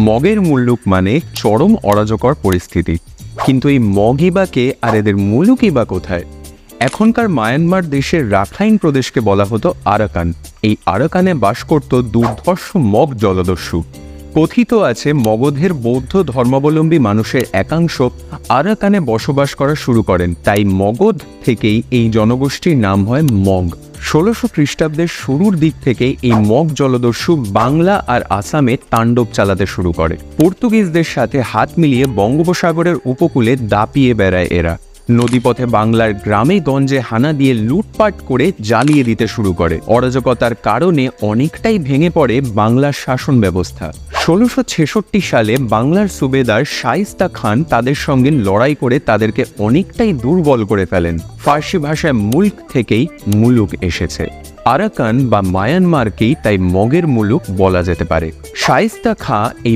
মগের মুল্লুক মানে চরম অরাজকর পরিস্থিতি। কিন্তু এই মগই বা কে আর এদের মুলুকই বা কোথায়? এখনকার মায়ানমার দেশের রাখাইন প্রদেশকে বলা হতো আরাকান। এই আরাকানে বাস করত দুর্ধর্ষ মগ জলদস্যু। কথিত আছে মগধের বৌদ্ধ ধর্মাবলম্বী মানুষের একাংশ আরাকানে বসবাস করা শুরু করেন। তাই মগধ থেকেই এই জনগোষ্ঠীর নাম হয় মগ। ষোলোশো খ্রিস্টাব্দের শুরুর দিক থেকে এই মগ জলদস্যু বাংলা আর আসামে তাণ্ডব চালাতে শুরু করে। পর্তুগিজদের সাথে হাত মিলিয়ে বঙ্গোপসাগরের উপকূলে দাপিয়ে বেড়ায় এরা। নদীপথে বাংলার গ্রামে গঞ্জে হানা দিয়ে লুটপাট করে জ্বালিয়ে দিতে শুরু করে। অরাজকতার কারণে অনেকটাই ভেঙে পড়ে বাংলার শাসন ব্যবস্থা। ষোলোশো সালে বাংলার সুবেদার শাইস্তা খান তাদের সঙ্গে লড়াই করে তাদেরকে অনেকটাই দুর্বল করে ফেলেন। ফার্সি ভাষায় মুল্ক থেকেই মুলুক এসেছে। আরাকান বা মায়ানমারকেই তাই মগের মুলুক বলা যেতে পারে। শাইস্তা খা এই